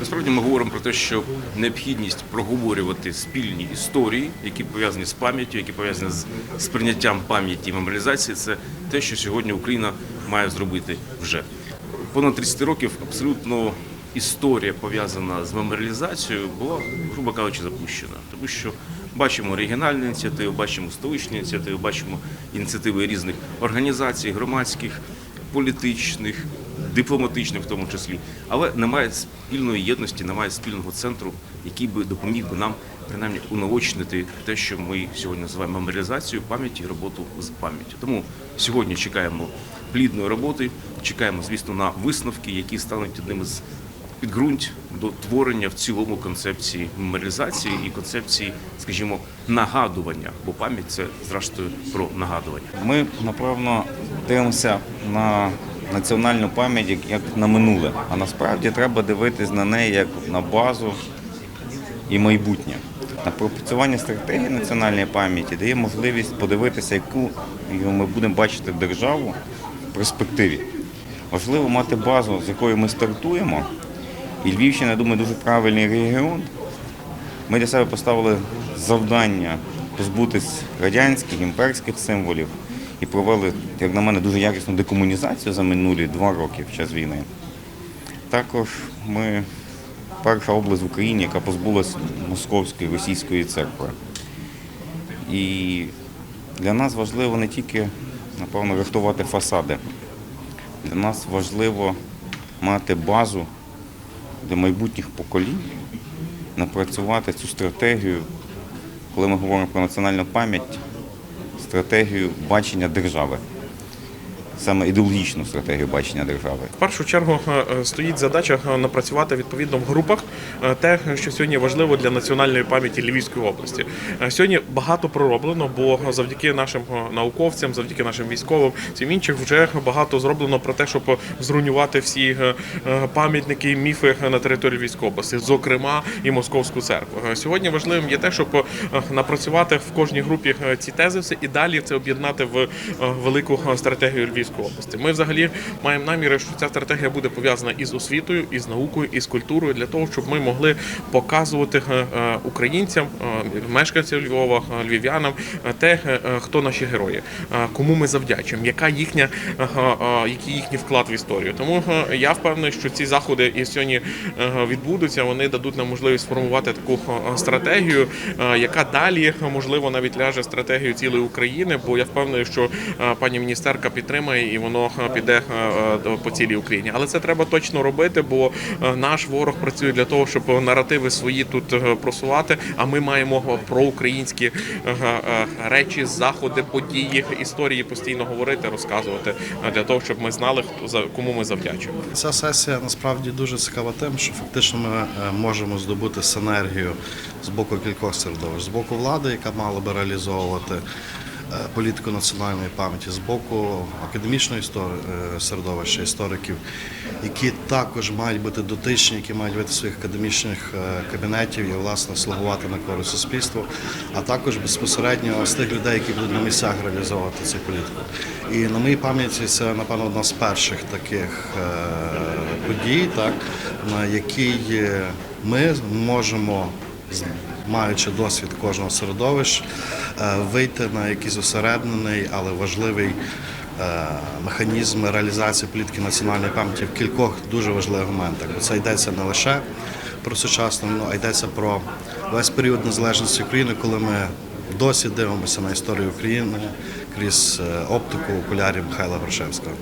Насправді ми говоримо про те, що необхідність проговорювати спільні історії, які пов'язані з пам'яттю, які пов'язані з сприйняттям пам'яті і меморіалізації, це те, що сьогодні Україна має зробити вже. Понад 30 років абсолютно історія пов'язана з меморіалізацією була, грубо кажучи, запущена, тому що бачимо регіональні ініціативи, бачимо столичні ініціативи, бачимо ініціативи різних організацій, громадських, політичних, дипломатичних в тому числі, але немає спільної єдності, немає спільного центру, який би допоміг би нам принаймні унаочнити те, що ми сьогодні називаємо меморіалізацією пам'яті і роботу з пам'яттю. Тому сьогодні чекаємо плідної роботи, чекаємо, звісно, на висновки, які стануть одним з підґрунть до творення в цілому концепції меморіалізації і концепції, скажімо, нагадування, бо пам'ять це зрештою про нагадування. Ми, напевно, дивимося на національну пам'ять як- на минуле. А насправді треба дивитись на неї як на базу і майбутнє. Напрацювання стратегії національної пам'яті дає можливість подивитися, яку ми будемо бачити державу в перспективі. Важливо мати базу, з якої ми стартуємо. І Львівщина, я думаю, дуже правильний регіон. Ми для себе поставили завдання позбутись радянських, імперських символів і провели, як на мене, дуже якісну декомунізацію за минулі два роки в час війни. Також ми перша область в Україні, яка позбулась московської російської церкви. І для нас важливо не тільки, напевно, рихтувати фасади. Для нас важливо мати базу для майбутніх поколінь, напрацювати цю стратегію, коли ми говоримо про національну пам'ять, стратегію бачення держави, саме ідеологічну стратегію бачення держави. В першу чергу е, стоїть задача е, напрацювати відповідно в групах е, те, що сьогодні важливо для національної пам'яті Львівської області. Сьогодні багато пророблено, бо завдяки нашим науковцям, завдяки нашим військовим, всім іншим вже багато зроблено про те, щоб зруйнувати всі пам'ятники міфи на території Львівської області, зокрема і Московську церкву. Сьогодні важливим є те, щоб напрацювати в кожній групі ці тезиси і далі це об'єднати в велику стратегію Львівської області. Ми взагалі маємо наміри, що ця стратегія буде пов'язана із освітою, із наукою, із культурою для того, щоб ми могли показувати е, е, українцям, е, мешканцям Львова, львів'янам те, хто наші герої, кому ми завдячуємо, яка їхня який їхній вклад в історію. Тому я впевнений, що ці заходи і сьогодні відбудуться. Вони дадуть нам можливість сформувати таку стратегію, яка далі можливо навіть ляже стратегію цілої України. Бо я впевнений, що пані міністерка підтримає і воно е, піде е, е, по цілій Україні. Але це треба точно робити, бо наш ворог працює для того, щоб наративи свої тут просувати. А ми маємо проукраїнські е, е, речі, заходи, події, історії постійно говорити, розказувати для того, щоб ми знали, хто за кому ми завдячуємо. Ця сесія насправді дуже цікава тим, що фактично ми можемо здобути синергію з боку кількох середовищ, з боку влади, яка мала би реалізовувати політику національної пам'яті, з боку академічного е, середовища істориків, які також мають бути дотичні, які мають з своїх академічних е, кабінетів і власне слугувати на користь суспільству, а також безпосередньо з тих людей, які будуть на місцях реалізовувати цю політику. І на моїй пам'яті це напевно одна з перших таких е, подій, так на якій е, ми можемо, маючи досвід кожного середовища, е, вийти на якийсь осереднений, але важливий е, механізм реалізації політики національної пам'яті в кількох дуже важливих моментах. Це йдеться не лише про сучасну, ну, а йдеться про весь період незалежності України, коли ми досі дивимося на історію України крізь е, оптику окулярів Михайла Грушевського.